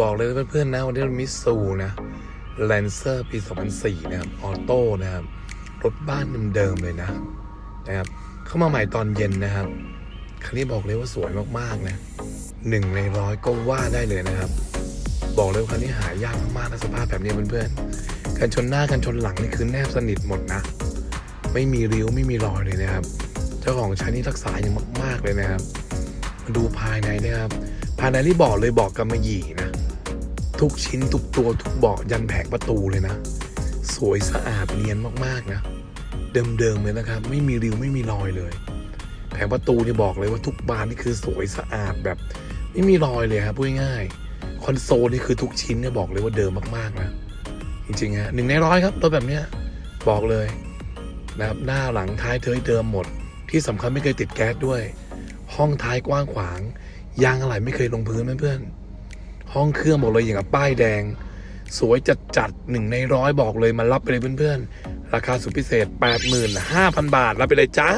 บอกเลยเพื่อนๆนะวันนี้เรามิสูนะแลนเซอร์ปี 2004 นะครับ ออโต้นะครับ รถบ้านเดิมๆเลยนะนะครับ เข้ามาใหม่ตอนเย็นนะครับ คันนี้บอกเลยว่าสวยมากๆนะหนึ่งในร้อยก็ว่าได้เลยนะครับ บอกเลยว่าคันนี้หายากมากๆนะสภาพแบบนี้เพื่อนๆกันชนหน้ากันชนหลังนี่คือแนบสนิทหมดนะ ไม่มีริ้วไม่มีรอยเลยนะครับ เจ้าของใช้นี่รักษาอย่างมาก ๆเลยนะครับ มาดูภายในนะครับ ภายในที่บอกเลยบอกกำมะหยี่นะ ทุกชิ้นทุกตัวทุกเบาะยันแผงประตูเลยนะ สวยสะอาดเนียนมากๆนะ เดิมๆเลยนะครับ ไม่มีริ้วไม่มีรอยเลย แผงประตูนี่บอกเลยว่าทุกบานนี่คือสวยสะอาดแบบ ไม่มีรอยเลยครับพูดง่ายๆคอนโซลนี่คือทุกชิ้นเนี่ยบอกเลยว่าเดิมมากๆนะจริงๆฮะหนึ่งในร้อยครับรถแบบเนี้ยบอกเลยนะครับหน้าหลังท้ายเทยเดิมหมด ที่สำคัญไม่เคยติดแก๊สด้วย ห้องท้ายกว้างขวาง ยางอะไหล่ไม่เคยลงพื้นเพื่อนๆ ห้องเครื่องบอกเลยอย่างกับป้ายแดง สวยจัดจัดหนึ่งในร้อยบอกเลยมารับไปเลยเพื่อนๆ ราคาสุดพิเศษ 85,000 บาท รับไปเลยจ้า